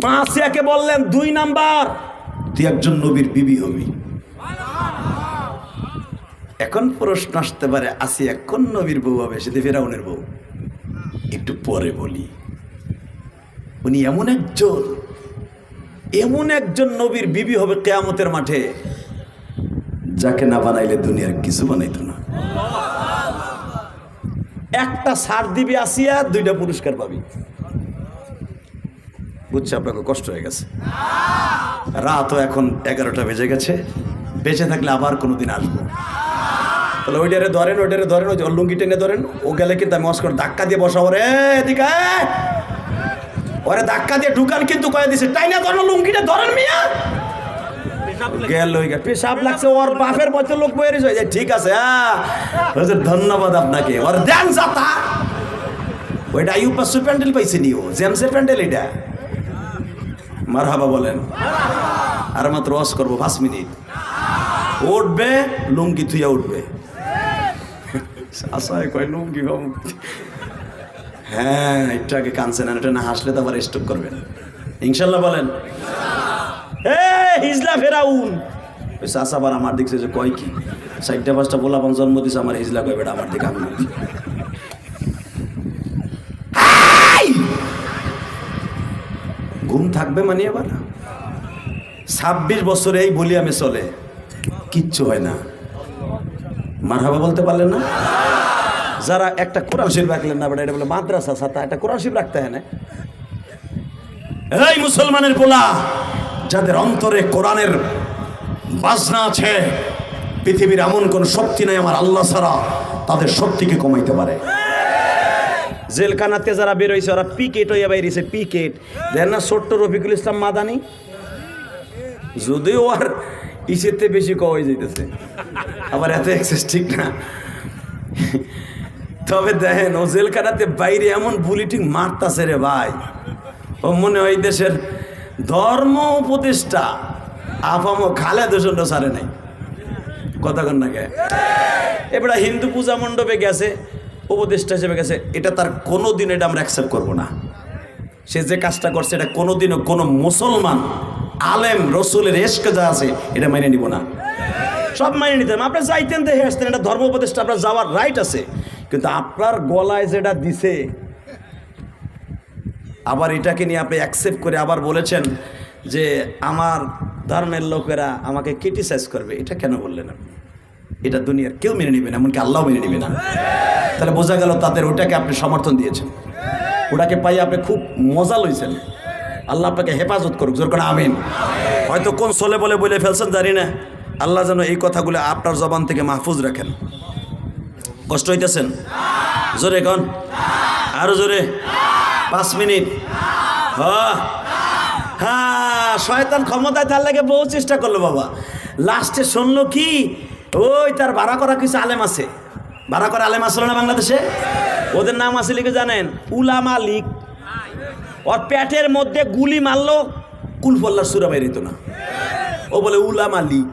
মা আসিয়াকে বললেন, দুই নাম্বার। তুই একজন নবীর বিবি হবি। এখন প্রশ্ন আসতে পারে আসিয়া কোন নবীর বউ হবে সেটা ফেরাউনের বউ? একটু পরে বলি, উনি এমন একজন এমন একজন নবীর বিবি হবে কেয়ামতের মাঠে, যাকে না বানাইলে দুনিয়ার কিছু বানাইত না। একটা সার দিবি আসিয়া, দুইটা পুরস্কার পাবি। বুঝছে, আপনাকে কষ্ট হয়ে গেছে। রাতও এখন এগারোটা বেজে গেছে। বেঁচে থাকলে আবার কোনোদিন আসব। তাহলে ওইটারে ধরেন ওইটারে ধরেন, ওই লুঙ্গি টেনে ধরেন, ও গেলে কিন্তু আমি অস্কর ধাক্কা দিয়ে বসাবো রে, এদিকে ওরে ধাক্কা দিয়ে ঢুকান কিন্তু কয়ে দিছে তাই না ধরেন লুঙ্গিটা ধরেন মিয়া। গেল পেশাব লাগছে, ওর বাপের বছর লোক বয়ে রয়েছে। ঠিক আছে হ্যাঁ ধন্যবাদ আপনাকে। ওর দেন যাতা ওইটা আইউ পাঁচশো প্যান্ডেল পাইছে নি ও জেমসের প্যান্ডেল এটা মার হাবা বলেন। আর মাত্র ওয়াশ করব পাঁচ মিনিট। উঠবে, লুঙ্গি থুইয়া উঠবে। আশায় কয়, লুঙ্গি হ্যাঁ একটু আগে কানছেন এটা না হাসলে তো আবার স্টপ করবেন। ইনশাল্লাহ বলেন। হিজলা ফেরাউন। ওই চাষা আবার আমার দিকে যে কয় কি? চারটা পাঁচটা বলাবান জন্ম দিছে, আমার হিজলা কয়, বেটা, আমার দিকে আমি বলি। এই! ঘুম থাকবে মানে এবার ছাব্বিশ বছরে এই বলি আমি চলে। কিচ্ছু হয় না। মারহাবা বলতে পারলেন না? যারা একটা কোরআন শরীফ রাখলেন না, বেটা, এটা বলে মাদ্রাসা সাথে একটা কোরআন শরীফ রাখতে হয় না। এই মুসলমানের পোলা, যাদের অন্তরে কোরআনের বাজনা আছে, পৃথিবীর এমন কোন শক্তি নাই আমার আল্লাহ ছাড়া, তাদের শক্তিকে কমাইতে পারে। জেলখানাতে যারা বেরোইছে, ওরা পিকেট হইয়া বাইরেছে পিকেট দেন না, ছোট্ট রফিকুল ইসলাম মাদানি? যদিও আর ইসেতে বেশি কওয়াই যাইতেছে, আবার এত এক্সেস ঠিক না। তবে দেখেন, ও জেলখানাতে বাইরে এমন বুলেটিং মারতাছে রে ভাই। ও মনে হয় দেশের ধর্ম উপদেষ্টা, আপামো খালে দূষণ সারে নাই। কথা কন নাকি এবার হিন্দু পূজা মণ্ডপে গেছে উপদেষ্টা হিসেবে গেছে, এটা তার কোনো দিন এটা আমরা অ্যাকসেপ্ট করব না। সে যে কাজটা করছে, এটা কোনোদিনও কোনো মুসলমান, আলেম, রসুলের এসকে যা আছে, এটা মেনে নিব না। সব মাইনে নিতেন আপনি যাইতেন দেখে আসতেন, এটা ধর্ম উপদেষ্টা, আপনার যাওয়ার রাইট আছে। কিন্তু আপনার গলায় যেটা দিছে, আবার এটাকে নিয়ে আপনি অ্যাকসেপ্ট করে আবার বলেছেন যে আমার ধর্মের লোকেরা আমাকে ক্রিটিসাইজ করবে। এটা কেন বললেন আপনি? এটা দুনিয়ার কেউ মেনে নেবে না, এমনকি আল্লাহ মেনে নেবে না। তাহলে বোঝা গেল তাদের ওটাকে আপনি সমর্থন দিয়েছেন। ওটাকে পাই আপনি খুব মজা লইছেন। আল্লাহ আপনাকে হেফাজত করুক, জোর করে আমিন। হয়তো কোন সোলে বলে বলে ফেলছেন জানি না। আল্লাহ যেন এই কথাগুলো আপনার জবান থেকে মাহফুজ রাখেন। কষ্ট হইতেছেন? জোরে কন। আরও জোরে। পাঁচ মিনিট। হ্যাঁ। হ্যাঁ শয়তান ক্ষমতায় তার লাগে বহু চেষ্টা করল বাবা। লাস্টে শুনলো কি? ওই তার ভাড়া করা কিছু আলেম আছে। ভাড়া করে আলেম আসলো না বাংলাদেশে? ওদের নাম আছে লিখে জানেন উলামা লিগ ওর পেটের মধ্যে গুলি মারলো, কুলফল্লার সুরা বেরিত না। ও বলে উলামা লিগ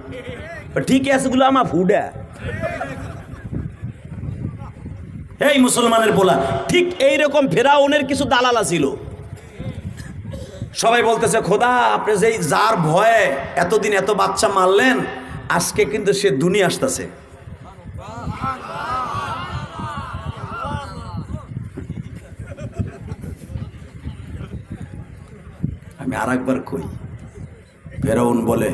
ঠিক আছে উলামা ফুডা এই মুসলমানের বলা ঠিক এই রকম ফেরাউনের কিছু দালালা ছিল সবাই বলতেছে, খোদা, আপনি যেই যার ভয়ে এতদিন এত বাচ্চা মারলেন, আজকে কিন্তু সে দুনিয়া আসতেছে। আমি আর একবার কই। ফেরাউন বলে,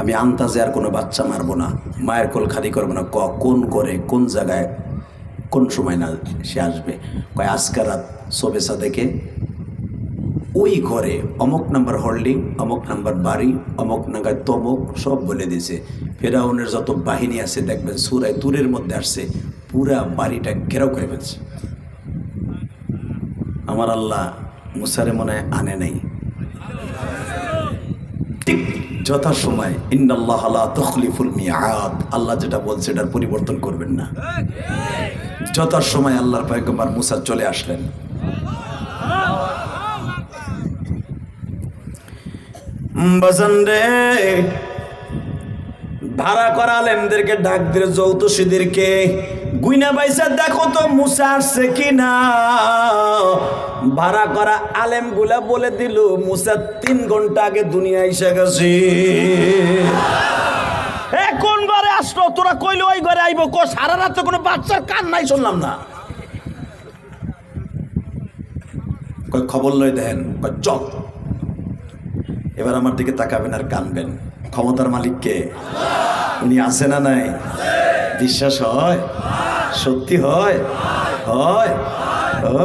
আমি আন্তাজে আর কোনো বাচ্চা মারবো না। মায়ের কোল খালি করব না। ক, কোন করে কোন জায়গায়, কোন সময় না সে আসবে? কয়, আজকে রাত শোভেসা দেখে ওই ঘরে অমুক নাম্বার হোল্ডিং, অমুক নাম্বার বাড়ি, অমুক নাগায় তমক সব বলে দিয়েছে। ফেরাউনের যত বাহিনী আছে, দেখবেন সুরায় তুরের মধ্যে আসছে, পুরা বাড়িটা ঘেরাও করে ফেলছে। আমার আল্লাহ মুসারে মনে হয় আনে নাই। ঠিক ইন্নাল্লাহ তখলিফুল মিয়াদ আল্লাহ যেটা বলছে এটার পরিবর্তন করবেন না। যথার সময় আল্লাহর পয়গম্বর মুসা চলে আসলেন। রে ভাড়া করা আলেমদেরকে ডাক দিলে যৌতুষীদেরকে গুইনা বাইসা দেখো তো মুসা আসছে কিনা? ভাড়া করা আলেমগুলা বলে দিল, মুসা, তিন ঘণ্টা আগে দুনিয়া এসে গেছে। কোন ঘরে আসলো? তোরা কইলে ওই ঘরে আইবো। কো, সারা রাত কোনো বাচ্চার কান নাই শুনলাম না। কই, খবর লই দেন। চল। এবার আমার দিকে তাকাবেন আর কানবেন। ক্ষমতার মালিককে। উনি আছে না নাই? বিশ্বাস হয়? সত্যি হয়? হয়? ও।